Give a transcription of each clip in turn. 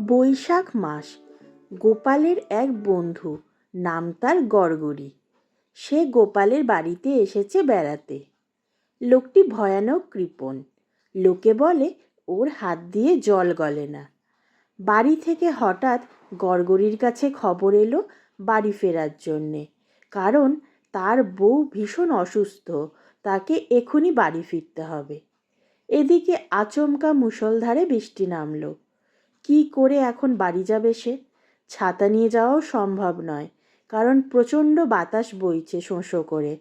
বৈশাখ মাস। গোপালের এক বন্ধু, নাম তার গড়গড়ি। সে গোপালের বাড়িতে এসেছে বেড়াতে। লোকটি ভয়ানক কৃপণ। লোকে বলে, ওর হাত দিয়ে জল গলে না। বাড়ি থেকে হঠাৎ গড়গড়ির কাছে খবর এলো বাড়ি ফেরার জন্যে। কারণ তার বউ ভীষণ অসুস্থ, তাকে এখনই বাড়ি ফিরতে হবে। এদিকে আচমকা মুষলধারে বৃষ্টি নামলো। কি করে এখন বাড়ি যাবে সে? ছাতা নিয়ে যাওয়াও সম্ভব নয়, কারণ প্রচণ্ড বাতাস বইছে শোঁ করে।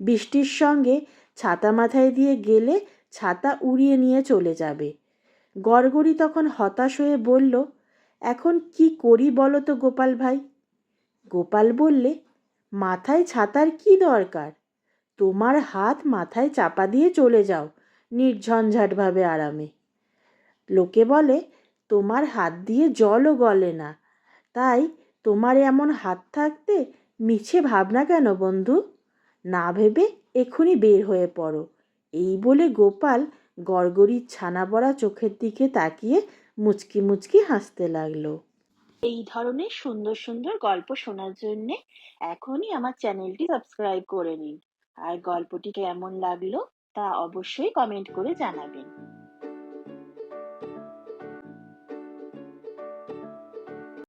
বৃষ্টির সঙ্গে ছাতা মাথায় দিয়ে গেলে ছাতা উড়িয়ে নিয়ে চলে যাবে। গড়গড়ি তখন হতাশ হয়ে বলল, এখন কি করি বলো তো গোপাল ভাই? গোপাল বললে, মাথায় ছাতার কি দরকার? তোমার হাত মাথায় চাপা দিয়ে চলে যাও, নির্ঝঞ্ঝাটভাবে আরামে। লোকে বলে তোমার হাত দিয়ে জলও গলে না। তাই তোমার এমন হাত থাকতে মিছে ভাবনা কেন বন্ধু? না ভেবে এক্ষুনি বের হয়ে পড়ো। এই বলে গোপাল গড়গড়ির ছানা পড়া চোখের দিকে তাকিয়ে মুচকি মুচকি হাসতে লাগল। এই ধরনের সুন্দর সুন্দর গল্প শোনার জন্যে এখনই আমার চ্যানেলটি সাবস্ক্রাইব করে নিন। আর গল্পটি কেমন লাগল তা অবশ্যই কমেন্ট করে জানাবেন।